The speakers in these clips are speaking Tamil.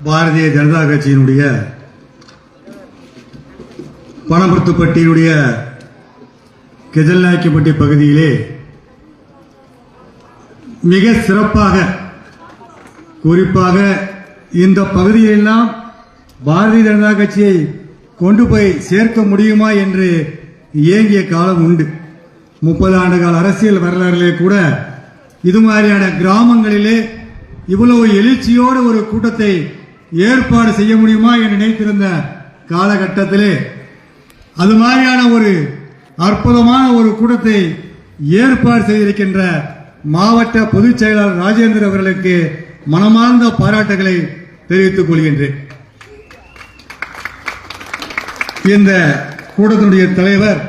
பாரதிய ஜனதா கட்சியினுடைய பணபுரத்துப்பட்டியினுடைய கெஜல்நாயக்கப்பட்டி பகுதியிலே மிக சிறப்பாக குறிப்பாக இந்த பகுதியிலெல்லாம் பாரதிய ஜனதா கட்சியை கொண்டு போய் சேர்க்க முடியுமா என்று இயங்கிய காலம் உண்டு. முப்பது ஆண்டு கால அரசியல் வரலாறிலே கூட இது மாதிரியான கிராமங்களிலே இவ்வளவு எழுச்சியோடு ஒரு கூட்டத்தை ஏற்பாடு செய்ய முடியுமா என்று நினைத்திருந்த காலகட்டத்திலே அது மாதிரியான ஒரு அற்புதமான ஒரு கூட்டத்தை ஏற்பாடு செய்திருக்கின்ற மாவட்ட பொதுச் செயலாளர் ராஜேந்திர அவர்களுக்கு மனமார்ந்த பாராட்டுகளை தெரிவித்துக் கொள்கின்றேன். இந்த கூட்டத்தினுடைய தலைவர்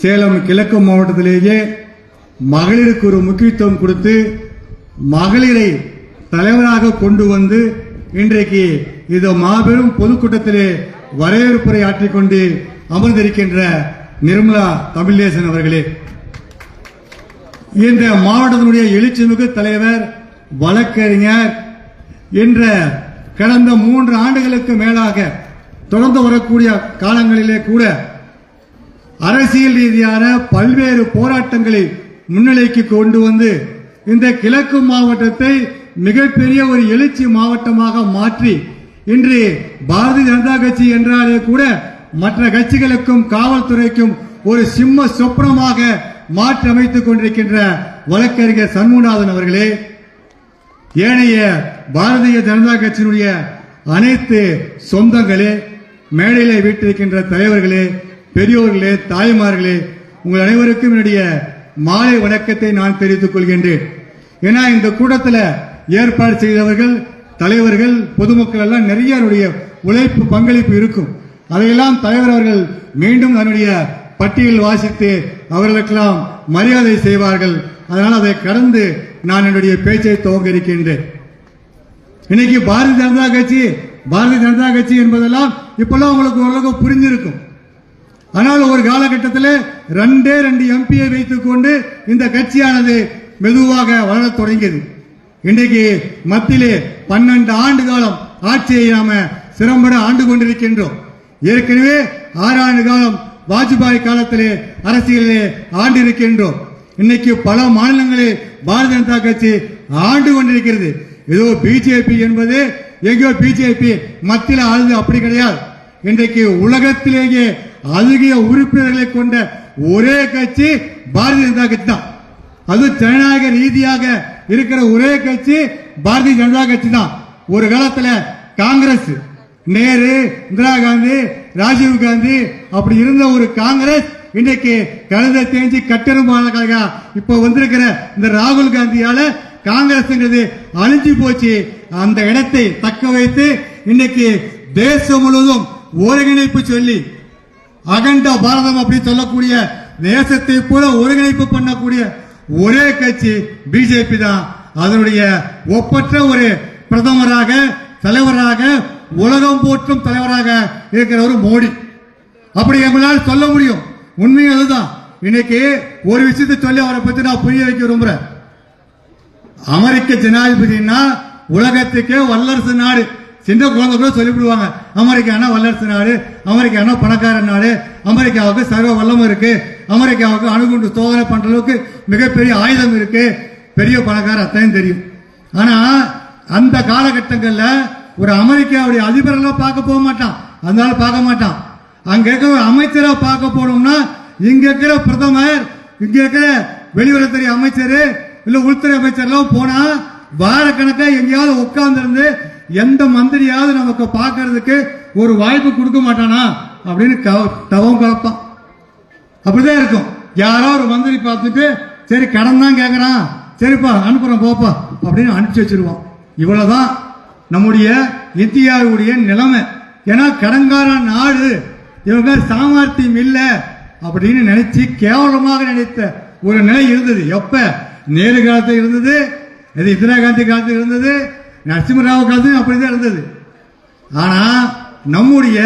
சேலம் கிழக்கு மாவட்டத்திலேயே மகளிருக்கு ஒரு முக்கியத்துவம் கொடுத்து மகளிரை தலைவராக கொண்டு வந்து இன்றைக்கு இது மாபெரும் பொதுக்கூட்டத்திலே வரவேற்புரை ஆற்றிக்கொண்டு அமர்ந்திருக்கின்ற நிர்மலா தமிழேசன் அவர்களே. இந்த மாவட்டத்தினுடைய எழுச்சிமிகு தலைவர் வழக்கறிஞர் என்ற கடந்த மூன்று ஆண்டுகளுக்கு மேலாக தொடர்ந்து வரக்கூடிய காலங்களிலே கூட அரசியல் ரீதியான பல்வேறு போராட்டங்களை முன்னிலைக்கு கொண்டு வந்து இந்த கிழக்கு மாவட்டத்தை மிகப்பெரிய ஒரு எழுச்சி மாவட்டமாக மாற்றி இன்று பாரதிய ஜனதா கட்சி என்றாலே கூட மற்ற கட்சிகளுக்கும் காவல்துறைக்கும் ஒரு சிம்ம சொப்பனமாக மாற்றி அமைத்துக் கொண்டிருக்கின்ற வழக்கறிஞர் சண்முகநாதன் அவர்களே ஏனைய பாரதிய ஜனதா கட்சியினுடைய அனைத்து சொந்தங்களே மேடையிலே வீட்டிருக்கின்ற தலைவர்களே பெரியோர்களே தாய்மார்களே உங்கள் அனைவருக்கும் என்னுடைய மாலை வணக்கத்தை நான் தெரிவித்துக் கொள்கின்றேன். ஏன்னா இந்த கூட்டத்தில் ஏற்பாடு செய்தவர்கள் தலைவர்கள் பொதுமக்கள் எல்லாம் நிறைய அவருடைய உழைப்பு பங்களிப்பு இருக்கும். அதையெல்லாம் தலைவர் அவர்கள் மீண்டும் தன்னுடைய பட்டியல் வாசித்து அவர்களுக்கெல்லாம் மரியாதை செய்வார்கள். அதனால் அதை கடந்து நான் என்னுடைய பேச்சை துவங்க இருக்கின்றேன். இன்னைக்கு பாரதிய ஜனதா கட்சி பாரதிய ஜனதா கட்சி என்பதெல்லாம் இப்பெல்லாம் உங்களுக்கு ஓரளவுக்கு புரிஞ்சிருக்கும். ஆனால் ஒரு காலகட்டத்தில் ரெண்டே ரெண்டு எம்பியை வைத்துக் கொண்டு இந்த கட்சியானது மெதுவாக வளரத் தொடங்கியது. இன்றைக்கு மத்தியிலே பன்னெண்டு ஆண்டு காலம் ஆட்சியை நாம சிறம்பட ஆண்டு கொண்டிருக்கின்றோம். ஏற்கனவே ஆறு ஆண்டு காலம் வாஜ்பாய் காலத்திலே அரசியலிலே ஆண்டு இருக்கின்றோம். இன்னைக்கு பல மாநிலங்களில் பாரதிய ஜனதா கட்சி ஆண்டு கொண்டிருக்கிறது. ஏதோ பிஜேபி என்பது எங்கேயோ பிஜேபி மத்தியில் ஆளுது அப்படி கிடையாது. இன்றைக்கு உலகத்திலேயே அதிக உறுப்பினர்களை கொண்ட ஒரே கட்சி பாரதிய ஜனதா கட்சி தான். அது ஜனநாயக ரீதியாக இருக்கிற ஒரே கட்சி பாரதிய ஜனதா கட்சி தான் ஒரு காலத்துல காங்கிரஸ் நேரு இந்திரா காந்தி ராஜீவ் காந்தி அப்படி இருந்த ஒரு காங்கிரஸ் இன்னைக்கு கழுத தேஞ்சி கட்டெருமான கழகா இப்ப வந்திருக்கிற இந்த ராகுல் காந்தியால காங்கிரஸ்ங்கிறது அழிஞ்சு போச்சு. அந்த இடத்தை தக்க வைத்து இன்னைக்கு தேசம் முழுவதும் ஒருங்கிணைப்பு சொல்லி அகண்ட பாரதம் அப்படின்னு சொல்லக்கூடிய தேசத்தை போல ஒருங்கிணைப்பு பண்ணக்கூடிய ஒரே கட்சி பிஜேபி தான். அதனுடைய ஒப்பற்ற ஒரு பிரதமராக தலைவராக உலகம் போற்றும் தலைவராக இருக்கிறவர் மோடி. அப்படி எங்களால் சொல்ல முடியும். உண்மையும் அதுதான். இன்னைக்கு ஒரு விஷயத்தை சொல்லி அவரை பத்தி நான் புரிய வைக்க விரும்புறேன். அமெரிக்க ஜனாதிபதினா உலகத்துக்கே வல்லரசு நாடு. சின்ன குழந்தை கூட சொல்லிவிடுவாங்க. அமெரிக்கானா வல்லரசு நாடு அமெரிக்கானா பணக்கார நாடு அமெரிக்காவுக்கு சர்வ வல்லமும் இருக்கு அமெரிக்காவுக்கு அணுகுண்டு சோதனை பண்ற அளவுக்கு மிகப்பெரிய ஆயுதம் இருக்கு. பெரிய பணக்கார அத்தையும் தெரியும். ஆனா அந்த காலகட்டங்களில் ஒரு அமெரிக்காவுடைய அதிபரெல்லாம் பார்க்க போக மாட்டான். அதனால பார்க்க மாட்டான். அங்க இருக்கிற ஒரு அமைச்சரா பார்க்க போனோம்னா இங்க இருக்கிற பிரதமர் இங்க இருக்கிற வெளியுறவுத்துறை அமைச்சர் இல்ல உள்துறை அமைச்சர்லாம் போனா வாரக்கணக்கா எங்கேயாவது உட்கார்ந்துருந்து எந்த மந்திரியாவது நமக்கு பார்க்கறதுக்கு ஒரு வாய்ப்பு கொடுக்க மாட்டானா? அப்படின்னு தவம் கலப்பான். அப்படிதான் இருக்கும். யாரோ ஒரு மந்திரி பார்த்துட்டு சரி கடன் தான் கேட்குறான் சரிப்பா அனுப்புகிறோம் போப்பா அப்படின்னு அனுப்பிச்சு வச்சிருவோம் இவ்வளோதான் நம்முடைய இந்தியாவுடைய நிலைமை. ஏன்னா கடங்கார நாடு இவங்க சாமர்த்தியம் இல்லை அப்படின்னு நினைச்சு கேவலமாக நினைத்த ஒரு நிலை இருந்தது. எப்ப? நேரு காலத்தில் இருந்தது இது இந்திரா காந்தி காலத்தில் இருந்தது நரசிம்மராவ் காலத்திலும் அப்படிதான் இருந்தது. ஆனா நம்முடைய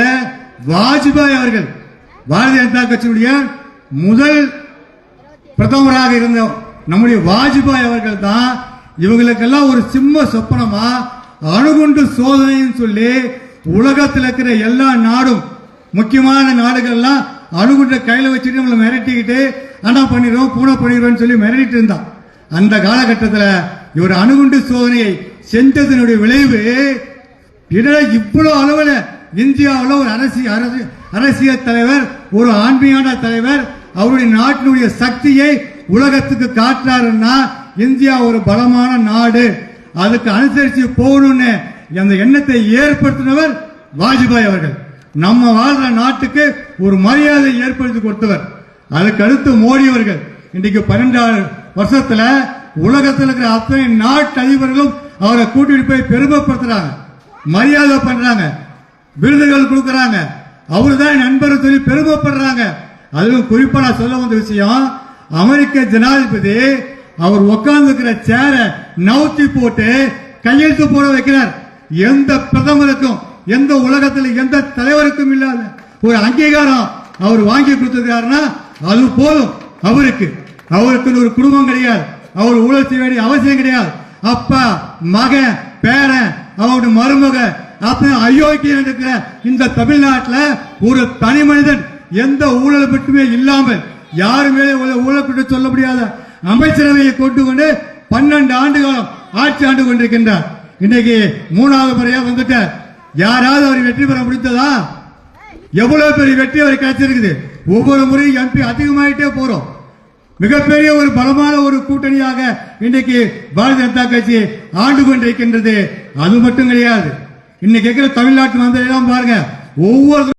வாஜ்பாய் அவர்கள் பாரதிய ஜனதா கட்சியுடைய முதல் பிரதமராக இருந்த நம்முடைய வாஜ்பாய் அவர்கள் தான் இவங்களுக்கெல்லாம் ஒரு சிம்ம சொப்பனமா அணுகுண்டு சோதனைன்னு சொல்லி உலகத்தில் இருக்கிற எல்லா நாடும் முக்கியமான நாடுகள்லாம் அணுகுண்ட கையில் வச்சுட்டு நம்மளை மிரட்டிக்கிட்டு அண்ணா பண்ணிடுவோம் பூனை பண்ணிடுவோம்னு சொல்லி மிரட்டிட்டு இருந்தான் அந்த காலகட்டத்தில் இவர் அணுகுண்டு சோதனையை செஞ்சதனுடைய விளைவு என்னடா இவ்வளவு அளவில் இந்தியாவில் ஒரு அரசியல் அரசு- அரசியல் தலைவர் ஒரு ஆன்மீகான தலைவர் அவருடைய நாட்டினுடைய சக்தியை உலகத்துக்கு காட்டுறாருன்னா இந்தியா ஒரு பலமான நாடு. அதுக்கு அனுசரித்து போகணும்னு அந்த எண்ணத்தை ஏற்படுத்தினவர் வாஜ்பாய் அவர்கள். நம்ம வாழ்ற நாட்டுக்கு ஒரு மரியாதை ஏற்படுத்தி கொடுத்தவர். அதுக்கு அடுத்து மோடி அவர்கள். இன்றைக்கு பன்னெண்டாறு வருஷத்துல உலகத்தில் இருக்கிற அத்தனை நாட்டு அதிபர்களும் அவரை கூட்டிட்டு போய் பெருமைப்படுத்துறாங்க. மரியாதை பண்றாங்க. விருதுகள் கொடுக்கறாங்க. அவரு தான் நண்பர் சொல்லி பெருமைப்படுறாங்க. அதுவும் குறிப்பா நான் சொல்ல வந்த விஷயம் அமெரிக்க ஜனாதிபதி அவர் உட்கார்ந்துக்கிற சேரை நவுத்தி போட்டு கையெழுத்து போட வைக்கிறார். எந்த பிரதமருக்கும் எந்த உலகத்தில் எந்த தலைவருக்கும் இல்லாத ஒரு அங்கீகாரம் அவர் வாங்கி கொடுத்திருக்காருன்னா அது போதும். அவருக்கு அவருக்கு ஒரு குடும்பம் கிடையாது. அவர் ஊழல் செய்ய வேண்டிய அவசியம் கிடையாது. அப்பா மகன் பேரன் அவருடைய மருமக அப்ப அயோக்கியம் இருக்கிற இந்த தமிழ்நாட்டில் ஒரு தனி மனிதன் எந்த ஊழல் மட்டுமே இல்லாமல் யாரு மேலே ஊழல் குற்றம் சொல்ல முடியாத அமைச்சரவையை கொண்டு கொண்டு பன்னெண்டு ஆண்டு காலம் ஆட்சி ஆண்டு கொண்டிருக்கின்றார். இன்னைக்கு மூணாவது முறையா வந்துட்ட. யாராவது அவர் வெற்றி பெற முடிந்ததா? எவ்வளவு பெரிய வெற்றி அவர் கிடைச்சிருக்குது? ஒவ்வொரு முறையும் எம்பி அதிகமாயிட்டே போறோம். மிகப்பெரிய ஒரு பலமான ஒரு கூட்டணியாக இன்றைக்கு பாரதிய ஜனதா கட்சி ஆண்டு கொண்டிருக்கின்றது. அது மட்டும் கிடையாது. இன்னைக்கு இருக்கிற தமிழ்நாட்டு மந்திரி எல்லாம் பாருங்க ஒவ்வொரு